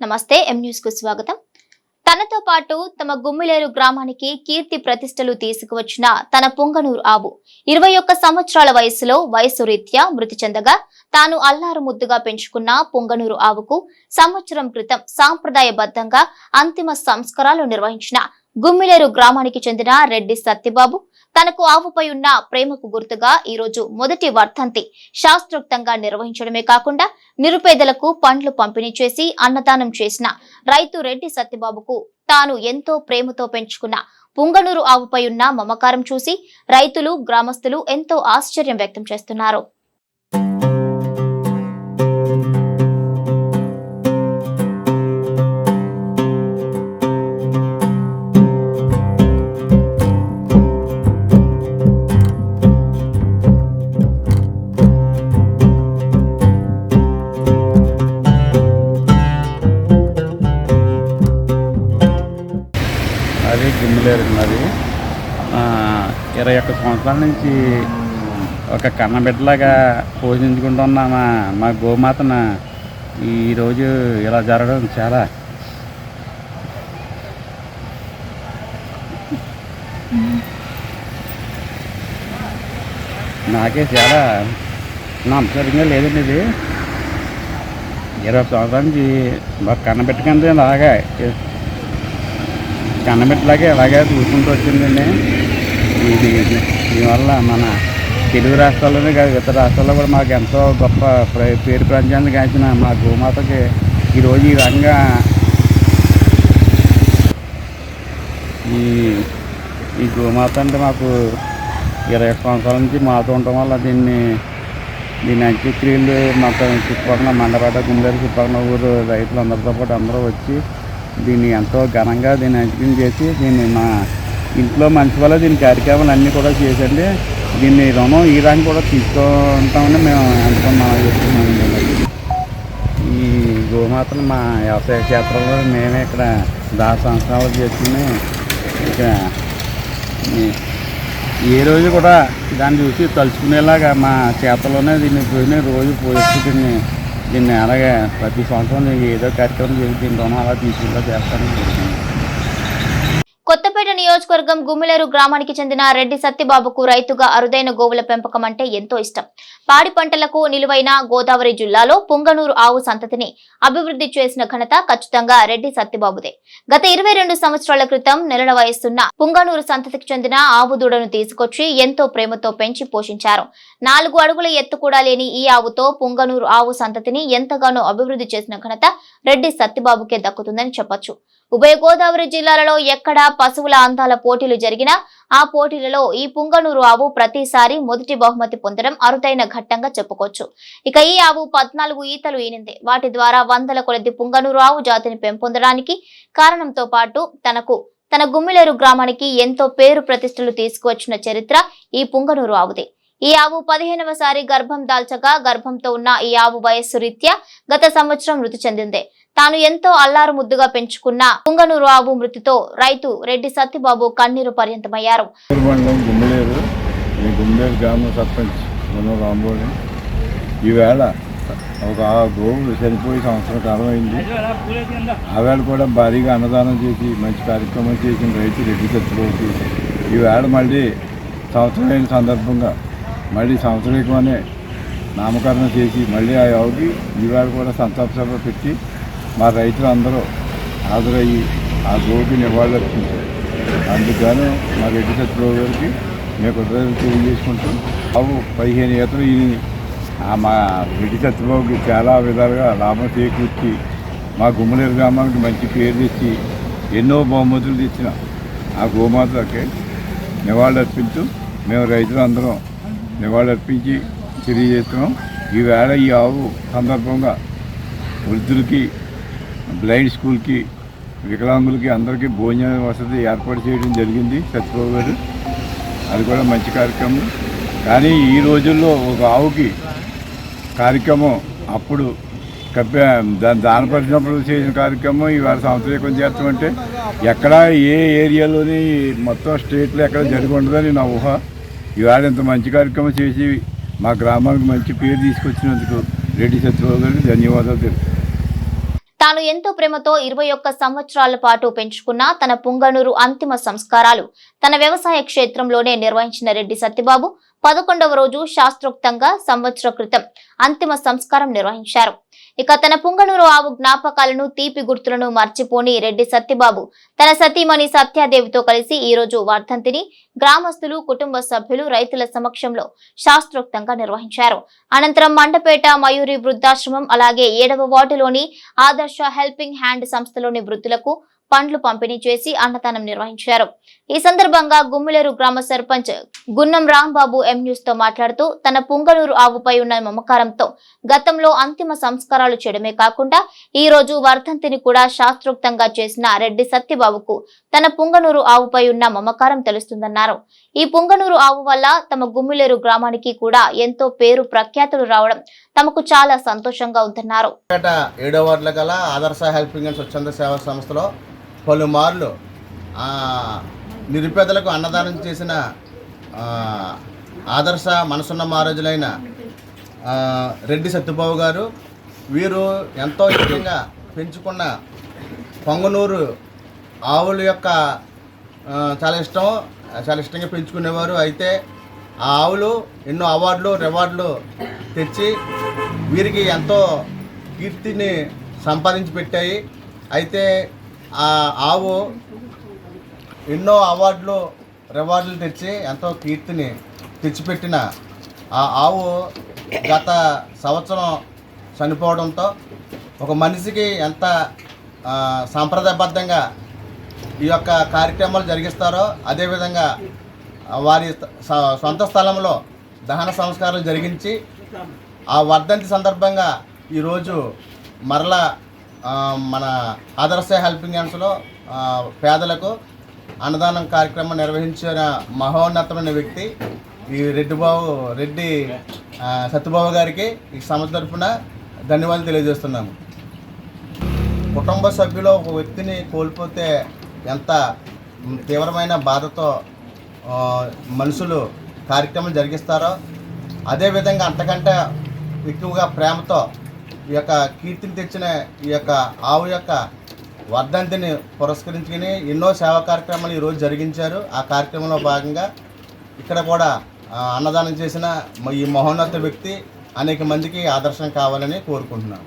నమస్తే ఎం న్యూస్కు స్వాగతం. తనతో పాటు తమ గుమ్మిలేరు గ్రామానికి కీర్తి ప్రతిష్టలు తీసుకువచ్చిన తన పొంగనూరు ఆవు ఇరవై ఒక్క సంవత్సరాల వయసులో వయసు రీత్యా మృతి చెందగా తాను అల్లారు ముద్దుగా పెంచుకున్న పొంగనూరు ఆవుకు సంవత్సరం క్రితం సాంప్రదాయబద్ధంగా అంతిమ సంస్కారాలు నిర్వహించిన గుమ్మిలేరు గ్రామానికి చెందిన రెడ్డి సత్యబాబు తనకు ఆవుపై ఉన్న ప్రేమకు గుర్తుగా ఈ రోజు మొదటి వర్ధంతి. శాస్త్రోక్తంగా నిర్వహించడమే కాకుండా నిరుపేదలకు పండ్లు పంపిణీ చేసి అన్నదానం చేసిన రైతు రెడ్డి సత్యబాబుకు తాను ఎంతో ప్రేమతో పెంచుకున్న పుంగనూరు ఆవుపై ఉన్న మమకారం చూసి రైతులు గ్రామస్తులు ఎంతో ఆశ్చర్యం వ్యక్తం చేస్తున్నారు. ఉన్నది గిన్నెలేరు అది ఇరవై ఒక్క సంవత్సరాల నుంచి ఒక కన్నబిడ్డలాగా పోషించుకుంటున్న మా మా ఈరోజు ఇలా జరగడం చాలా నాకే చాలా నమ్మకంగా లేదండి ఇది. ఇరవై సంవత్సరాల నుంచి మా కన్నబెట్టకండి అలాగా కన్నబెట్టలాగే అలాగే చూసుకుంటూ వచ్చిందండి. ఇది దీనివల్ల మన తెలుగు రాష్ట్రాల్లోనే కాదు ఇతర రాష్ట్రాల్లో కూడా మాకు ఎంతో గొప్ప ప్ర- పేరు ప్రపంచాన్ని కాల్చిన మా గోమాతకి ఈరోజు ఈ రకంగా ఈ ఈ గోమాత అంటే మాకు ఇరవై సంవత్సరాల నుంచి మాతో ఉండటం వల్ల దీన్ని దీని అంత్యక్రియలు మొత్తం చుట్టుపక్కల మండపేట గుండెలు చుట్టుపక్కల ఊరు రైతులు అందరితో పాటు అందరూ వచ్చి దీన్ని ఎంతో ఘనంగా దీన్ని అంకితం చేసి దీన్ని మా ఇంట్లో మంచి వల్ల దీని కార్యక్రమాలు అన్నీ కూడా చేసండి. దీన్ని రుణం ఈ రంగు కూడా తీసుకుంటామని మేము అనుకున్నాం చెప్తున్నామండి ఈ గోమాతను మా వ్యవసాయ క్షేత్రంలో మేమే ఇక్కడ దాని సంవత్సరాలు చేసుకుని ఇక్కడ ఏ రోజు కూడా దాన్ని చూసి తలుచుకునేలాగా మా చేతలోనే దీన్ని పోయిన రోజు పోయిస్తూ దీన్ని దీన్ని అలాగే ప్రతి సంవత్సరం నేను ఏదో కార్యక్రమం చేసి దీని రుణాలు అలా తీసుకుంటా చేస్తాను నియోజకవర్గం గుమ్మిలేరు గ్రామానికి చెందిన రెడ్డి సత్యబాబుకు రైతుగా అరుదైన గోవుల పెంపకం అంటే ఎంతో ఇష్టం. పాడి పంటలకు నిలువైన గోదావరి జిల్లాలో పుంగనూరు ఆవు సంతతిని అభివృద్ధి చేసిన ఘనత ఖచ్చితంగా రెడ్డి సత్యబాబుదే. గత ఇరవై రెండు సంవత్సరాల క్రితం నెలల వయస్సున్న పుంగనూరు సంతతికి చెందిన ఆవు దూడను తీసుకొచ్చి ఎంతో ప్రేమతో పెంచి పోషించారు. నాలుగు అడుగుల ఎత్తు కూడా లేని ఈ ఆవుతో పుంగనూరు ఆవు సంతతిని ఎంతగానో అభివృద్ధి చేసిన ఘనత రెడ్డి సత్యబాబుకే దక్కుతుందని చెప్పొచ్చు. ఉభయ గోదావరి జిల్లాలలో ఎక్కడ పశువుల అందాల పోటీలు జరిగినా ఆ పోటీలలో ఈ పుంగనూరు ఆవు ప్రతిసారి మొదటి బహుమతి పొందడం అరుదైన ఘట్టంగా చెప్పుకోవచ్చు. ఇక ఈ ఆవు పద్నాలుగు ఈతలు ఈనింది. వాటి ద్వారా వందల కొలది పుంగనూరు ఆవు జాతిని పెంపొందడానికి కారణంతో పాటు తనకు తన గుమ్మిలేరు గ్రామానికి ఎంతో పేరు ప్రతిష్టలు తీసుకువచ్చిన చరిత్ర ఈ పుంగనూరు ఆవుదే. ఈ ఆవు పదిహేనవసారి గర్భం దాల్చగా గర్భంతో ఉన్న ఈ ఆవు వయస్సు రీత్యా గత సంవత్సరం మృతి చెందింది. తాను ఎంతో అల్లారు ముద్దుగా పెంచుకున్న పుంగనూరు ఆవు మృతితో రైతు రెడ్డి సత్యబాబు కన్నీరు పర్యంతమయ్యారు. గుమ్మలేరు. ఈవేళ ఒక ఆ గోవు చనిపోయి సంవత్సరం కాలం అయింది ఆవేళ కూడా భారీగా అన్నదానం చేసి మంచి కార్యక్రమం చేసిన రైతు రెడ్డి సత్యబాబుకి. ఈవేళ మళ్ళీ సంవత్సరం అయిన సందర్భంగా మళ్ళీ సంవత్సరీకమనే నామకరణం చేసి మళ్ళీ ఆ యోగి ఈవేళ కూడా సంతాప సభ పెట్టి మా రైతులందరూ హాజరయ్యి ఆ గోవుకి నివాళులర్పించారు అందుకని మా రెడ్డి సత్యరావు గారికి మేము కృతజ్ఞతలు తెలియజేసుకుంటాం బాబు పదిహేను ఏతలు ఈ మా రెడ్డి సత్యబాబుకి చాలా విధాలుగా లాభం చేకూర్చి మా గుమ్మలేరు గ్రామానికి మంచి పేరు తెచ్చి ఎన్నో బహుమతులు తెచ్చిన ఆ గోమాతకి నివాళులర్పించు మేము రైతులందరం నివాళులర్పించి తెలియజేస్తున్నాం. ఈవేళ ఈ ఆవు సందర్భంగా వృద్ధులకి బ్లైండ్ స్కూల్కి వికలాంగులకి అందరికీ భోజన వసతి ఏర్పాటు చేయడం జరిగింది సత్యబాబు గారు. అది కూడా మంచి కార్యక్రమం. కానీ ఈ రోజుల్లో ఒక ఆవుకి కార్యక్రమం అప్పుడు కప్పే దాని దానపరిచినప్పుడు చేసిన కార్యక్రమం ఇవాళ సంవత్సరం చేస్తాం అంటే ఎక్కడ ఏ ఏరియాలోని మొత్తం స్టేట్లో ఎక్కడ జరిగి ఉండదని నా ఊహ. ఇవాళ ఇంత మంచి కార్యక్రమం చేసి మా గ్రామానికి మంచి పేరు తీసుకొచ్చినందుకు రెడ్డి సత్యబాబు గారికి ధన్యవాదాలు తెలుపు తాను ఎంతో ప్రేమతో ఇరవై ఒక్క సంవత్సరాల పాటు పెంచుకున్న తన పుంగనూరు అంతిమ సంస్కారాలు తన వ్యవసాయ క్షేత్రంలోనే నిర్వహించిన రెడ్డి సత్యబాబు పదకొండవ రోజు శాస్త్రోక్తంగా సంవత్సర క్రితం అంతిమ సంస్కారం నిర్వహించారు. ఇక తన పుంగనూరు ఆవు జ్ఞాపకాలను తీపి గుర్తులను మర్చిపోని రెడ్డి సత్యబాబు తన సతీమణి సత్యాదేవితో కలిసి ఈ రోజు వర్ధంతిని గ్రామస్తులు కుటుంబ సభ్యులు రైతుల సమక్షంలో శాస్త్రోక్తంగా నిర్వహించారు. అనంతరం మండపేట మయూరి వృద్ధాశ్రమం అలాగే ఏడవ వార్డులోని ఆదర్శ హెల్పింగ్ హ్యాండ్ సంస్థలోని వృద్ధులకు పండ్లు పంపిణీ చేసి అన్నదానం నిర్వహించారు. ఈ సందర్భంగా గుమ్మిలేరు గ్రామ సర్పంచ్ గున్నం రాంబాబు ఎం న్యూస్తో మాట్లాడుతూ తన పుంగనూరు ఆవుపై ఉన్న మమకారంతో గతంలో అంతిమ సంస్కారాలు చేయడమే కాకుండా ఈ రోజు వర్ధంతిని కూడా శాస్త్రోక్తంగా చేసిన రెడ్డి సత్యబాబుకు తన పుంగనూరు ఆవుపై ఉన్న మమకారం తెలుస్తుందన్నారు. ఈ పుంగనూరు ఆవు వల్ల తమ గుమ్మిలేరు గ్రామానికి కూడా ఎంతో పేరు ప్రఖ్యాతులు రావడం తమకు చాలా సంతోషంగా ఉందన్నారు. ఏడో వార్డుల గల ఆదర్శ హెల్పింగ్ అండ్ స్వచ్ఛంద సేవా సంస్థలో పలుమార్లు నిరుపేదలకు అన్నదానం చేసిన ఆదర్శ మనసున్న మహారాజులైన రెడ్డి సత్యబాబు గారు వీరు ఎంతో ఇష్టంగా పెంచుకున్న పొంగనూరు ఆవుల యొక్క చాలా ఇష్టం చాలా ఇష్టంగా పెంచుకునేవారు. అయితే ఆ ఆవులు ఎన్నో అవార్డులు రివార్డులు తెచ్చి వీరికి ఎంతో కీర్తిని సంపాదించి పెట్టాయి. అయితే ఆ ఆవు ఎన్నో అవార్డులు రివార్డులు తెచ్చి ఎంతో కీర్తిని తెచ్చిపెట్టిన ఆ ఆవు గత సంవత్సరం చనిపోవడంతో ఒక మనిషికి ఎంత సాంప్రదాయబద్ధంగా ఈ యొక్క కార్యక్రమాలు జరిగిస్తారో అదేవిధంగా వారి సొంత స్థలంలో దహన సంస్కారాలు జరిగించి ఆ వర్ధంతి సందర్భంగా ఈరోజు మరలా మన ఆదర్శ హెల్పింగ్ హ్యాండ్స్లో పేదలకు అన్నదానం కార్యక్రమం నిర్వహించిన మహోన్నతమైన వ్యక్తి ఈ రెడ్డి బాబు రెడ్డి సత్యబాబు గారికి ఈ సంస్థ తరఫున ధన్యవాదాలు తెలియజేస్తున్నాము. కుటుంబ సభ్యులు ఒక వ్యక్తిని కోల్పోతే ఎంత తీవ్రమైన బాధతో మనుషులు కార్యక్రమం జరిగిస్తారో అదేవిధంగా అంతకంటే ఎక్కువగా ప్రేమతో ఈ యొక్క కీర్తిని తెచ్చిన ఈ యొక్క ఆవు యొక్క వర్ధంతిని పురస్కరించుకుని ఎన్నో సేవా కార్యక్రమాలు ఈరోజు జరిగించారు. ఆ కార్యక్రమంలో భాగంగా ఇక్కడ కూడా అన్నదానం చేసిన ఈ మహోన్నత వ్యక్తి అనేక మందికి ఆదర్శం కావాలని కోరుకుంటున్నాను.